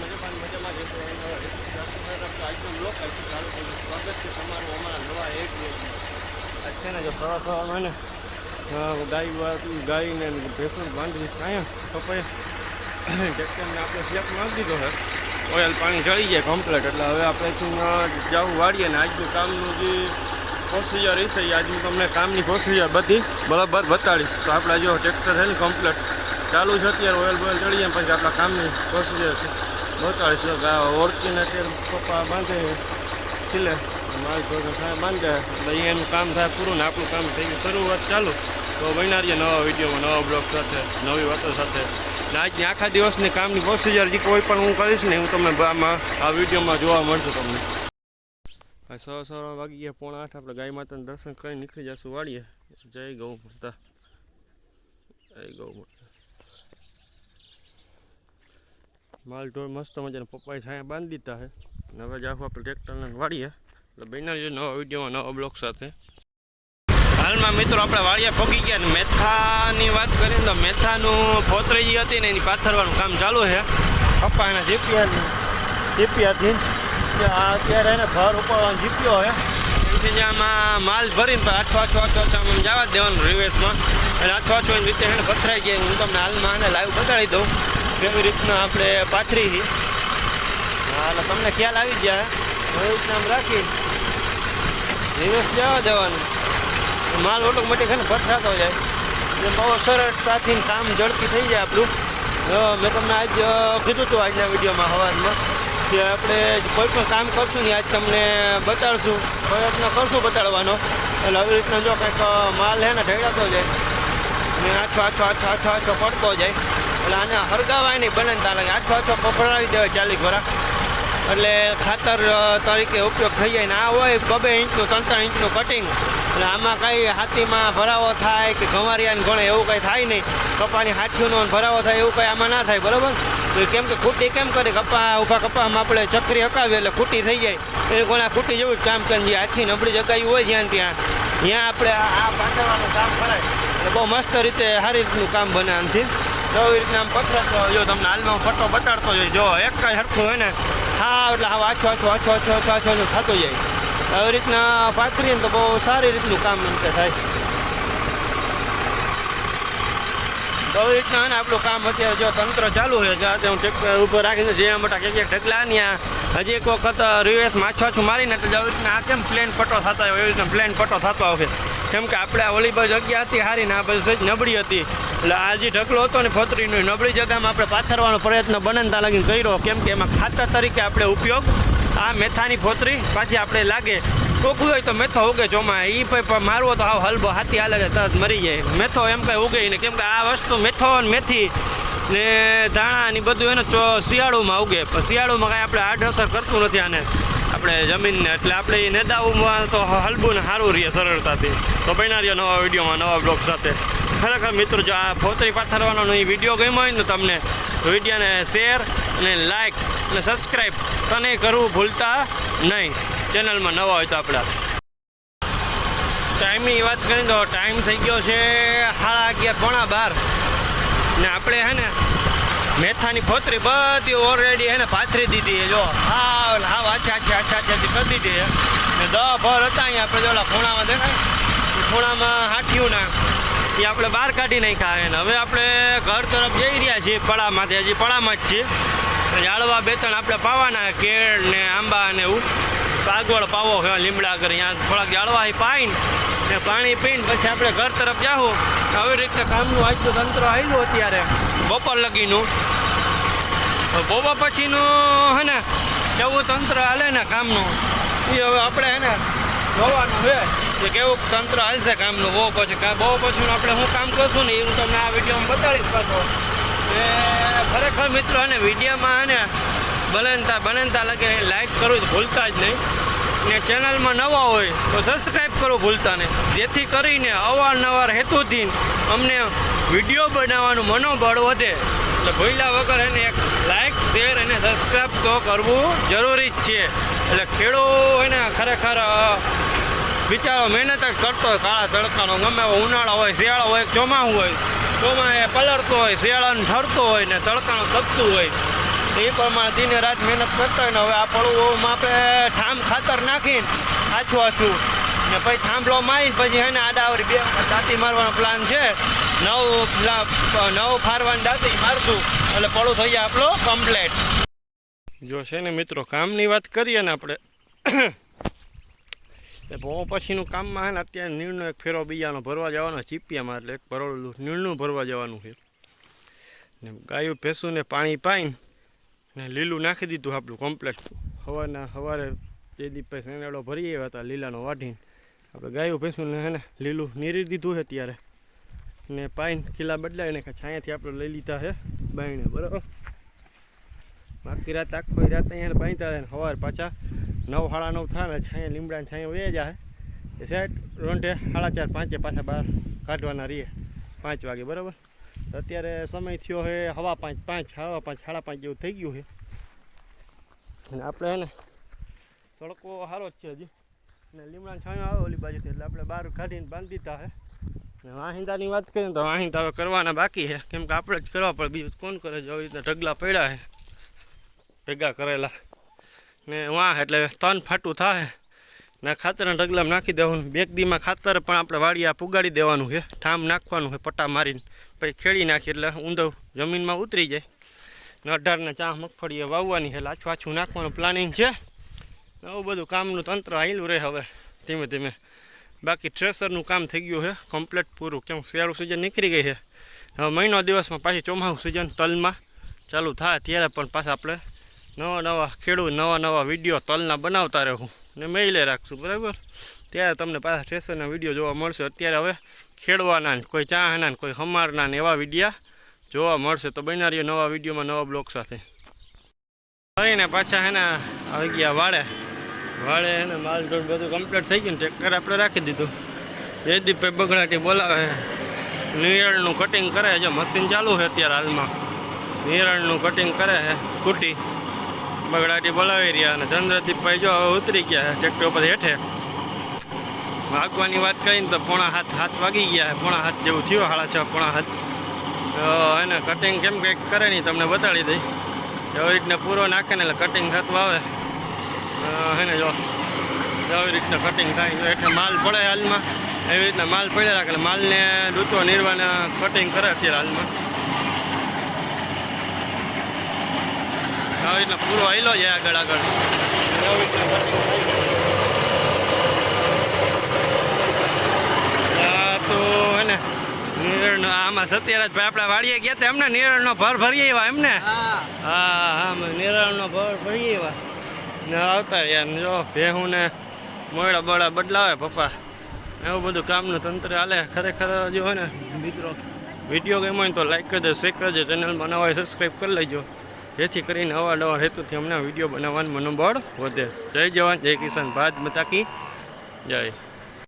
મજામાં ને, જ આજનો છે છે સવાર સવારમાં ને ગાય ગાયને ભેંસો બાંધવી અહીંયા કપાય ટ્રેક્ટરને આપણે સ્લેપ મારી દીધો છે. ઓઇલ પાણી ચડી જાય કમ્પ્લેટ એટલે હવે આપણે શું જવું વાળીએ ને આજનું કામનું જે પ્રોસિજર હશે એ આજ હું તમને કામની પ્રોસિજર બધી બરાબર બતાડીશ. તો આપણે જો ટ્રેક્ટર છે ને કમ્પ્લેટ ચાલુ છે અત્યારે, ઓઇલ બોઇલ ચડી જાય પછી આપણા કામની પ્રોસિજર બતાડીશ તો ગા- ઓળખી નથી પપ્પા બાંધે, ખીલે. મારી છોકરા થાય બાંધે. એટલે એનું કામ થાય પૂરું ને આપણું કામ થઈ ગયું. શરૂઆત ચાલુ. તો બન્યા રહીએ નવા વિડીયોમાં નવા બ્લોગ સાથે, નવી વાતો સાથે. આજની આખા દિવસની કામની પ્રોસિજર જે કોઈ પણ હું કરીશ ને હું તમને આમાં આ વિડીયોમાં જોવા મળશે તમને. સો સવા વાગી ગયા, પોણા આઠ. આપણે ગાય માતાનું દર્શન કરી નીકળી જશું. વાળીએ જય ગૌ માતા. જય ગૌ માતા. માલ ઢોર મસ્ત મજાના પપ્પાએ છાયા બાંધી દીધા છે. અને હવે જાહું આપણે ટ્રેક્ટરને વાળીએ. એટલે બન્યા રહીએ નવા વિડીયોમાં, નવા બ્લોગ સાથે. હાલમાં મિત્રો આપણે વાળિયા પગી ગયા ને મેથાની વાત કરીએ તો મેથાનું ફોતરેજી જે હતી ને એની પાથરવાનું કામ ચાલુ છે. પપ્પા એના જીપીયાની જીપીયાથી આ અત્યારે એને ભર ઉપાડવાનો જીપ્યો છે. જે આમાં માલ ભરીને પણ આઠો આઠો આઠો આઠો આમ જવા દેવાનું રિવેસમાં અને આઠો આઠો એની રીતે એને પથરાઈ ગયા હું તમને હાલમાં આને લાઈવ બતાડી દઉં. કેવી રીતના આપણે પાથરી છે? હા એટલે તમને ખ્યાલ આવી જાય. એવી રીતના આમ રાખી. રિવેસ જવા દેવાનું. માલ ઓટો મોટી ને પથરાતો જાય. એટલે બહુ સરળતાથી કામ ઝડપી થઈ જાય આપણું. મેં તમને આજ કીધું હતું આજના વિડીયોમાં હવારમાં કે આપણે કોઈ પણ કામ કરશું ને આજ તમને બતાડશું. પ્રયત્ન કરશું બતાડવાનો. એટલે આવી રીતના જો કંઈક માલ હે ને ઢેડાતો જાય. અને આછો આછો આછો આછો આછો પડતો જાય. એટલે આને હરગાવાય નહીં બને તાલે આછો આછો પકડાવી દેવાય ચાલીસ વરા એટલે ખાતર તરીકે ઉપયોગ થઈ જાય ને આ હોય બબે ઇંચનું ત્રણ ત્રણ ઇંચનું કટિંગ એટલે આમાં કાંઈ હાથીમાં ભરાવો થાય કે ગંવારિયાને ગણે એવું કંઈ થાય નહીં. કપાની હાથીઓનો ભરાવો થાય એવું કંઈ આમાં ના થાય, બરાબર? કેમ કે ખૂટી કેમ કરે? કપા, ઊભા કપામાં આપણે ચકરી હકાવીએ એટલે ખૂટી થઈ જાય. એ ઘણા ખૂટી જેવું જ કામ કરે જે આછી નબળી જગાઈ હોય જ્યાં ત્યાં. ત્યાં આપણે આ આ કામ કરાય. એટલે બહુ મસ્ત રીતે સારી રીતનું કામ બને આમથી. તો એવી રીતના આમ પથરાતો જો તમને હાલમાં ફટો બતાડતો જાય જો એક જ હરખું હોય ને, હા, એટલે હા, આછો આછો આછો આછો આછો આછો આછો, થતો જાય. આવી રીતના પાથરીએ ને તો બહુ સારી રીતનું કામ એમ થાય. તો રીતના આપણું કામ અત્યારે જો તંત્ર ચાલુ છે. જ્યાં હું ટ્રેક્ટર ઉપર રાખીને જે મોટા ક્યાંક ઢગલા ત્યાં હજી એક વખત રિવેસ માછો આછું મારીને, એટલે આવી રીતના આ કેમ પ્લેન પટ્ટો થતા હોય? એવી રીતના પ્લેન પટ્ટો થતો આવે કેમ કે આપણે ઓલી બાજુ જગ્યા હતી, હારી ને આ બાજુ સજ નબળી હતી. એટલે આ જે ઢગલો હતો ને ફતરીનો નબળી જગ્યામાં આપણે પાથરવાનો પ્રયત્ન બને ત્યાં લગીને કર્યો કેમ કે એમાં ખાતર તરીકે આપણે ઉપયોગ, આ મેથાની ફોતરી પાછી આપણે લાગે. ટોકું હોય તો મેથો ઉગે ચોમાં એ પણ મારવો તો આવો હલબો હાથી હાલે તરત મરી જાય. મેથો એમ કંઈ ઉગે ને કેમ કે આ વસ્તુ મેથો ને મેથી ને ધાણા ને બધું એને શિયાળુમાં ઉગે. પણ શિયાળુમાં કાંઈ આપણે આડ અસર કરતું નથી આને. આપણે જમીનને, એટલે આપણે એ નેદાઓમાં તો હલબું ને સારું રહીએ સરળતાથી. તો બન્યા રહીએ નવા વિડીયોમાં નવા બ્લોગ સાથે. ખરેખર મિત્રો, જો આ ફોતરી પાથરવાનો એ વીડિયો ગમ્યો હોય ને તમને વિડીયોને શેર અને લાઈક અને સબસ્ક્રાઈબ તને કરવું ભૂલતા નહીં. ચેનલમાં નવા હોય તો આપણા. ટાઈમની વાત કરીએ તો ટાઈમ થઈ ગયો છે સાડા અગિયાર પોણા બાર. ને આપણે હે ને મેથાની ફોતરી બધી ઓલરેડી હે ને પાથરી દીધી જો હાવ હાવ આછા આછા આછા આછા કરી દીધી ને દહ ભર હતા અહીંયા આપણે, જો ઓલા ખૂણામાં દેખાય ખૂણામાં હાથિયું ના. એ આપણે બહાર કાઢી નાખ્યા અને હવે આપણે ઘર તરફ જઈ રહ્યા છીએ પડામાંથી. હજી પડામાં જ છીએ. ઝાડવા બે ત્રણ આપણે પાવાના કેળ ને આંબા ને એવું. કાગળ પાવો છે, લીમડા કરી અહીંયા થોડાક જાળવા પાઈને ને પાણી પીને પછી આપણે ઘર તરફ જાઓ આવી રીતે કામનું આજનું તંત્ર આવેલું અત્યારે, બપોર લગીનું. બપોર પછીનું હે ને, કેવું તંત્ર હાલે ને કામનું? એ હવે આપણે હે ને જોવાનું છે. કે કેવું તંત્ર હાલશે કામનું? બહુ પછી બહુ પછીનું આપણે શું કામ કરશું ને એ હું તમને આ વિડીયોમાં બતાડીશ પાછો. એ ખરેખર મિત્રો અને વિડીયોમાં ને બનતા બનનતા લગે લાઈક કરવું ભૂલતા જ નહીં. ને ચેનલમાં નવા હોય તો સબસ્ક્રાઈબ કરવું ભૂલતા નહીં. જેથી કરીને અવારનવાર હેતુથી અમને વીડિયો બનાવવાનું મનોબળ વધે. એટલે ભૂલ્યા વગર એને એક લાઈક શેર અને સબસ્ક્રાઈબ તો કરવું જરૂરી જ છે. એટલે ખેડો એને ખરેખર બિચારો મહેનત જ કરતો હોય કાળા તડકાનો. ગમે ઉનાળો હોય, શિયાળો હોય ચોમાસું હોય ચોમાએ પલળતો હોય શિયાળાને ઠરતો હોય ને તડકાનું તપતું હોય, એ પ્રમાણે દિને રાત મહેનત કરતા હોય ને હવે આ પડવું આપણે ઠામ ખાતર નાખીને આછું આછું. ને પછી થાંભલો મારી પછી એને આડાવરી બે દાંતી મારવાનો પ્લાન છે. નવ નવ ફારવાની દાંતી મારશું. એટલે પડું થઈ જાય આપણો કમ્પ્લેટ જો છે ને મિત્રો, કામની વાત કરીએ ને આપણે. એ ભો પછીનું કામમાં હે ને અત્યારે નીણનો એક ફેરો બીજાનો ભરવા જવાનો, ચીપિયામાં એટલે એક ભરોળું નીણનું ભરવા જવાનું છે. ને ગાયું ભેંસુને પાણી પાઈને ને લીલું નાખી દીધું આપણું કમ્પ્લેટ સવારના સવારે જે દીપે સેનેડો ભરી આવ્યા હતા, લીલાનો વાઢીને. આપણે ગાયું ભેંસુને હે ને લીલું નીરી દીધું છે ત્યારે ને પાઈને ખીલા બદલાવીને છાયાથી આપણે લઈ લીધા છે બાઈને બરાબર? બાકી રાત આખો રાત અહીંયા બાંધતા ને સવાર પાછા નવ, સાડા નવ થાય ને છાંયા લીમડા છાંયા વે જાય એ સાઈડ રોંઢે સાડા ચાર, પાંચે પાછા બહાર કાઢવાના રહીએ. પાંચ વાગે, બરાબર? અત્યારે સમય થયો છે હવા પાંચ પાંચ, હવા પાંચ, સાડા પાંચ જેવું થઈ ગયું છે. અને આપણે ને તડકો સારો જ છે હજી. અને લીમડા છાંયો આવે ઓલી બાજુથી, એટલે આપણે બહાર કાઢીને બાંધી દીધા છે. અને વાહિંદાની વાત કરીએ ને તો વાહિંદા હવે કરવાના બાકી છે. કેમ કે આપણે જ કરવા પડે, બીજું કોણ કરે છે? આવી રીતના ઢગલા પડ્યા છે. ભેગા કરેલા. ને વાહ એટલે તન ફાટું થાય ને ખાતરના ઢગલામાં નાખી દેવાનું. બેક દીમાં ખાતર પણ આપણે વાડિયા પુગાડી દેવાનું છે. ઠામ નાખવાનું છે પટ્ટા મારીને. પછી ખેડી નાખી એટલે ઊંધો જમીનમાં ઉતરી જાય. ને અઢારને ચા મગફળીએ વાવવાની એટલે આછું આછું નાખવાનું પ્લાનિંગ છે. આવું બધું કામનું તંત્ર આવેલું રહે હવે. ધીમે ધીમે. બાકી થ્રેસરનું કામ થઈ ગયું છે. કમ્પ્લીટ પૂરું. કેમ શિયાળું સિઝન નીકળી ગઈ છે. હવે મહિનો દિવસમાં પાછી ચોમાસું સિઝન તલમાં ચાલુ થાય. ત્યારે પણ પાછા આપણે નવા નવા ખેડૂત, નવા નવા વીડિયો તલના બનાવતા રહું ને મેઇલે રાખશું, બરાબર? ત્યારે તમને પાછા સ્ટેશનના વીડિયો જોવા મળશે. અત્યારે હવે ખેડવાના કોઈ ચાહના કોઈ હમારના એવા વિડીયા જોવા મળશે. તો બન્યા રહીએ નવા વિડીયોમાં નવા બ્લોગ સાથે. ફરીને પાછા એના આવી ગયા વાળે. વાળે એને માલ ઢોર બધું કમ્પ્લીટ થઈ ગયું ટ્રેક્ટર આપણે રાખી દીધું. જયદીપભાઈ બગડાટી બોલાવે નિયળનું કટિંગ કરે છે. મશીન ચાલુ છે અત્યારે હાલમાં. નિયળનું કટિંગ કરે છે. કુટી બગડાટી બોલાવી રહ્યા અને ચંદ્રદીપભાઈ જો હવે ઉતરી ગયા ટ્રેક્ટર ઉપર હેઠે. વાગવાની વાત કરીને તો પોણા હાથ હાથ વાગી ગયા પોણા હાથ જેવું થયું સાડા છ, પોણા હાથ. તો એને કટિંગ કેમ કંઈક કરે નહીં તમને બતાડી દઈ. એવી રીતના પૂરો નાખે ને એટલે કટિંગ થતું આવે. એને જો એવી રીતના કટિંગ થાય એટલે માલ પડે હાલમાં. એવી રીતના માલ પડ્યા રાખે. માલને ડૂતો નિર્વાને કટિંગ કરે અત્યારે હાલમાં. આવી રીતના પૂરો આવેલો છે આગળ આગળ તો હે ને નિરણનો આમાં સત્યરાજભાઈ આપણા વાડીએ ગયા હતા એમને નિરણનો ભર ભરી આવ્યા એમને. હા. હા નિરણનો ભર ભરી આવ્યા. ને આવતા જો ભેહું ને મોડા બળા બદલાવે પપ્પા. એવું બધું કામનું તંત્ર હાલે ખરેખર જો હોય ને. મિત્રો. વીડિયો ગમ્યો હોય તો લાઈક કરજો શેર કરજો ચેનલમાં નવા હોય સબસ્ક્રાઈબ કરી લેજો. જેથી કરીને અવારનવાર હેતુથી અમને વીડિયો બનાવવાનું મનોબળ વધે. જય જવાન, જય કિસાન. ભાત મતાકી જય.